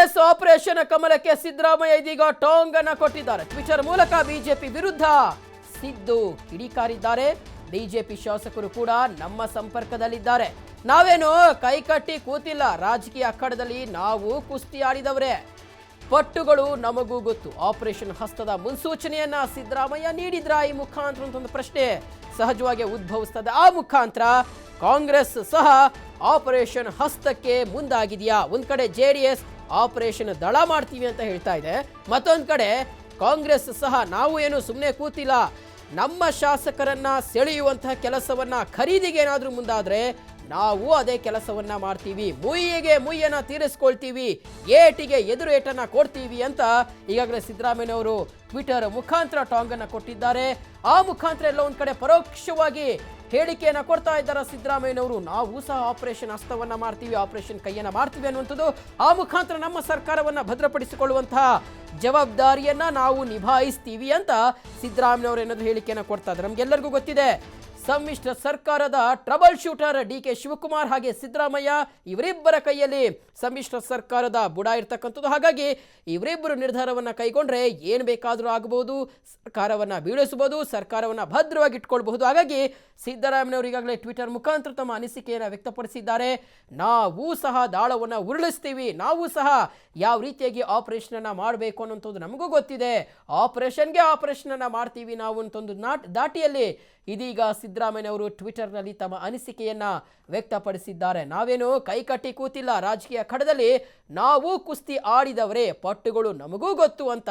S operation ಕಮಲಕ್ಕೆ Siddaramaiah ಇದೀಗ ಟಾಂಗ್ ಅನ್ನ ಕೊಟ್ಟಿದ್ದಾರೆ. ಟ್ವಿಟರ್ ಮೂಲಕ ಬಿಜೆಪಿ ವಿರುದ್ಧ ಸಿದ್ದು ಕಿಡಿಕಾರಿದ್ದಾರೆ. ಬಿಜೆಪಿ ಶಾಸಕರು ಕೂಡ ನಮ್ಮ ಸಂಪರ್ಕದಲ್ಲಿದ್ದಾರೆ. ನಾವೇನು ಕೈಕಟ್ಟಿ ಕೂತಿಲ್ಲ. ರಾಜಕೀಯ ಅಖಾಡದಲ್ಲಿ ನಾವು ಕುಸ್ತಿ ಆಡಿದವರೇ. ಪಟ್ಟುಗಳು ನಮಗೂ ಗೊತ್ತು. ಆಪರೇಷನ್ ಹಸ್ತದ ಮುನ್ಸೂಚನೆಯನ್ನ ಸಿದ್ದರಾಮಯ್ಯ ನೀಡಿದ್ರ ಈ ಮುಖಾಂತರ ಅಂತ ಒಂದು ಪ್ರಶ್ನೆ ಸಹಜವಾಗಿ ಉದ್ಭವಿಸ್ತದೆ. ಆ ಮುಖಾಂತರ ಕಾಂಗ್ರೆಸ್ ಸಹ ಆಪರೇಷನ್ ಹಸ್ತಕ್ಕೆ ಮುಂದಾಗಿದೆಯಾ? ಒಂದ್ ಕಡೆ ಜೆ ಡಿ ಎಸ್ ಆಪರೇಷನ್ ದಳ ಮಾಡ್ತೀವಿ ಅಂತ ಹೇಳ್ತಾ ಇದೆ. ಮತ್ತೊಂದು ಕಡೆ ಕಾಂಗ್ರೆಸ್ ಸಹ ನಾವು ಏನು ಸುಮ್ಮನೆ ಕೂತಿಲ್ಲ. ನಮ್ಮ ಶಾಸಕರನ್ನ ಸೆಳೆಯುವಂತಹ ಕೆಲಸವನ್ನ ಖರೀದಿಗೆ ಏನಾದರೂ ಮುಂದಾದ್ರೆ ನಾವು ಅದೇ ಕೆಲಸವನ್ನ ಮಾಡ್ತೀವಿ. ಮುಯ್ಯಿಗೆ ಮುಯ್ಯನ ತೀರಿಸ್ಕೊಳ್ತೀವಿ. ಏಟಿಗೆ ಎದುರು ಏಟನ್ನ ಕೊಡ್ತೀವಿ ಅಂತ ಈಗಾಗಲೇ ಸಿದ್ದರಾಮಯ್ಯನವರು ಟ್ವಿಟರ್ ಮುಖಾಂತರ ಟಾಂಗ್ ಅನ್ನ ಕೊಟ್ಟಿದ್ದಾರೆ. ಆ ಮುಖಾಂತರ ಎಲ್ಲ ಒಂದ್ ಕಡೆ ಪರೋಕ್ಷವಾಗಿ ಹೇಳಿಕೆಯನ್ನ ಕೊಡ್ತಾ ಇದ್ದಾರೆ ಸಿದ್ದರಾಮಯ್ಯನವರು. ನಾವು ಸಹ ಆಪರೇಷನ್ ಹಸ್ತವನ್ನ ಮಾಡ್ತೀವಿ ಆಪರೇಷನ್ ಕೈಯನ್ನ ಮಾಡ್ತೀವಿ ಅನ್ನುವಂಥದ್ದು ಆ ಮುಖಾಂತರ ನಮ್ಮ ಸರ್ಕಾರವನ್ನ ಭದ್ರಪಡಿಸಿಕೊಳ್ಳುವಂತಹ ಜವಾಬ್ದಾರಿಯನ್ನ ನಾವು ನಿಭಾಯಿಸ್ತೀವಿ ಅಂತ ಸಿದ್ದರಾಮಯ್ಯವರು ಏನಾದ್ರು ಹೇಳಿಕೆಯನ್ನ ಕೊಡ್ತಾ ಇದ್ದಾರೆ. ನಮ್ಗೆಲ್ಲರಿಗೂ ಗೊತ್ತಿದೆ. ಸಮ್ಮಿಶ್ರ ಸರ್ಕಾರದ trouble shooter D K Shivakumar ಹಾಗೆ ಸಿದ್ದರಾಮಯ್ಯ ಇವರಿಬ್ಬರ ಕೈಯಲ್ಲಿ ಸಮ್ಮಿಶ್ರ ಸರ್ಕಾರದ ಬುಡ ಇರ್ತಕ್ಕಂಥದ್ದು. ಹಾಗಾಗಿ ಇವರಿಬ್ಬರು ನಿರ್ಧಾರವನ್ನ ಕೈಗೊಂಡ್ರೆ ಏನು ಬೇಕಾದರೂ ಆಗಬಹುದು ಸರ್ಕಾರವನ್ನು ಬೀಳಿಸಬಹುದು ಸರ್ಕಾರವನ್ನ ಭದ್ರವಾಗಿ ಇಟ್ಕೊಳ್ಬಹುದು. ಹಾಗಾಗಿ ಸಿದ್ದರಾಮಯ್ಯವರು ಈಗಾಗಲೇ ಟ್ವಿಟರ್ ಮುಖಾಂತರ ತಮ್ಮ ಅನಿಸಿಕೆಯನ್ನು ವ್ಯಕ್ತಪಡಿಸಿದ್ದಾರೆ. ನಾವು ಸಹ ದಾಳವನ್ನು ಉರುಳಿಸ್ತೀವಿ, ನಾವು ಸಹ ಯಾವ ರೀತಿಯಾಗಿ ಆಪರೇಷನ್ ಅನ್ನ ಮಾಡಬೇಕು ಅನ್ನೋಂಥದ್ದು ನಮಗೂ ಗೊತ್ತಿದೆ. ಆಪರೇಷನ್ಗೆ ಆಪರೇಷನ್ ಅನ್ನ ಮಾಡ್ತೀವಿ ನಾವು ಅಂತೊಂದು ನಾಟ್ ದಾಟಿಯಲ್ಲಿ ಇದೀಗ ಸಿದ್ದರಾಮಯ್ಯನವರು ಟ್ವಿಟರ್ನಲ್ಲಿ ತಮ್ಮ ಅನಿಸಿಕೆಯನ್ನು ವ್ಯಕ್ತಪಡಿಸಿದ್ದಾರೆ. ನಾವೇನು ಕೈಕಟ್ಟಿ ಕೂತಿಲ್ಲ, ರಾಜಕೀಯ ಖಡದಲ್ಲಿ ನಾವು ಕುಸ್ತಿ ಆಡಿದವರೇ, ಪಟ್ಟುಗಳು ನಮಗೂ ಗೊತ್ತು ಅಂತ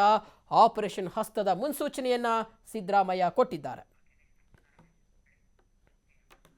ಆಪರೇಷನ್ ಹಸ್ತದ ಮುನ್ಸೂಚನೆಯನ್ನ ಸಿದ್ದರಾಮಯ್ಯ ಕೊಟ್ಟಿದ್ದಾರೆ.